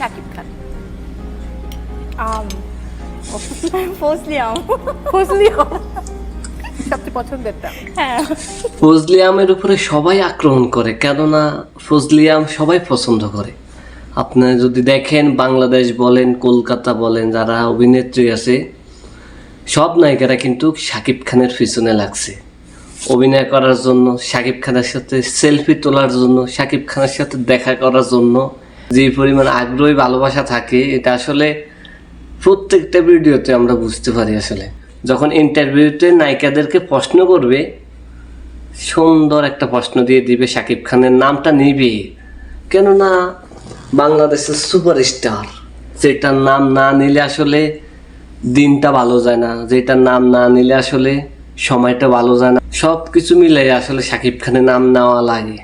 শাকিব খান। আম। ফজলি আম। ফজলি সবচেয়ে পছন্দেরটা হ্যাঁ। ফজলি আমের উপরে সবাই আক্রমণ করে কেননা ফজলি আম সবাই পছন্দ করে। আপনি যদি দেখেন বাংলাদেশ বলেন কলকাতা বলেন যারা অভিনেত্রী আছে সব নায়িকারা কিন্তু শাকিব খানের পিছনে লাগছে। অভিনয় করার জন্য শাকিব খানের সাথে সেলফি তোলার জন্য শাকিব খানের সাথে দেখা করার জন্য যে পরিমাণ আগ্রহী ভালোবাসা থাকে, এটা আসলে প্রত্যেকটা ভিডিওতে আমরা বুঝতে পারি আসলে। যখন ইন্টারভিউতে নায়িকাদেরকে প্রশ্ন করবে, সুন্দর একটা প্রশ্ন দিয়ে দিবে শাকিব খানের নামটা নিবে। কেননা বাংলাদেশের সুপারস্টার, যেটার নাম না নিলে আসলে দিনটা ভালো যায় না, যেটার নাম না নিলে আসলে সময়টা ভালো যায় না। সব কিছু মিলে আসলে শাকিব খানের নাম নেওয়া লাগে।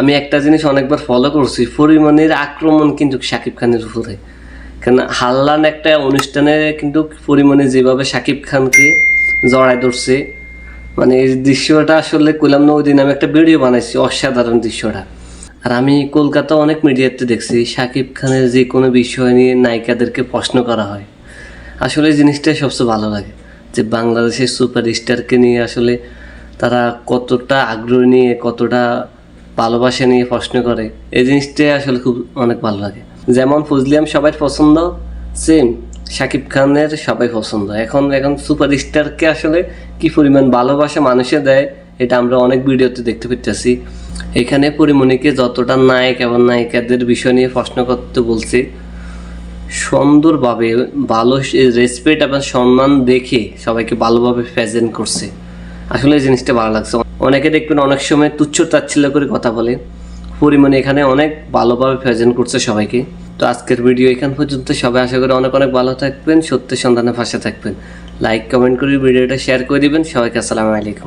আমি একটা জিনিস অনেকবার ফলো করছি, পরিমাণের আক্রমণ কিন্তু শাকিব খানের উপরে। কেন হাল্লান একটা অনুষ্ঠানে কিন্তু পরিমাণে যেভাবে শাকিব খানকে জড়ায় ধরছে মানে এই দৃশ্যটা আসলে কইলাম না ওই দিন আমি একটা ভিডিও বানাইছি, অসাধারণ দৃশ্যটা। আর আমি কলকাতা অনেক মিডিয়াতে দেখছি শাকিব খানের যে কোনো বিষয় নিয়ে নায়িকাদেরকে প্রশ্ন করা হয়। আসলে জিনিসটাই সবচেয়ে ভালো লাগে, যে বাংলাদেশের সুপার সুপারস্টারকে নিয়ে আসলে তারা কতটা আগ্রহ নিয়ে, কতটা ভালোবাসা নিয়ে প্রশ্ন করে, এই জিনিসটাই আসলে খুব অনেক ভালো লাগে। যেমন ফজলিয়াম সবাই পছন্দ সেম শাকিব খানের সবাই পছন্দ। এখন এখন সুপারস্টারকে আসলে কি পরিমাণ ভালোবাসা মানুষে দেয়, এটা আমরা অনেক ভিডিওতে দেখতে পেতেছি এখানে পরিমণিকে যতটা নায়ক এবং নায়িকাদের বিষয় নিয়ে প্রশ্ন করতে বলছে, সুন্দরভাবে ভালো রেসপেক্ট এবং সম্মান দেখে সবাইকে ভালোভাবে প্রেজেন্ট করছে। আসলে এই জিনিসটা ভালো লাগছে। অনেকে দেখবেন অনেক সময় তুচ্ছ তাচ্ছিল্য করে কথা বলে। পরিমাণে এখানে অনেক ভালোভাবে প্রেজেন্ট করছে সবাইকে। তো আজকের ভিডিও এখান পর্যন্ত। সবাই আশা করি অনেক অনেক ভালো থাকবেন, সত্যের সন্ধানে ফাঁসে থাকবেন। লাইক কমেন্ট করে ভিডিওটা শেয়ার করে দিবেন। সবাইকে আসসালামু আলাইকুম।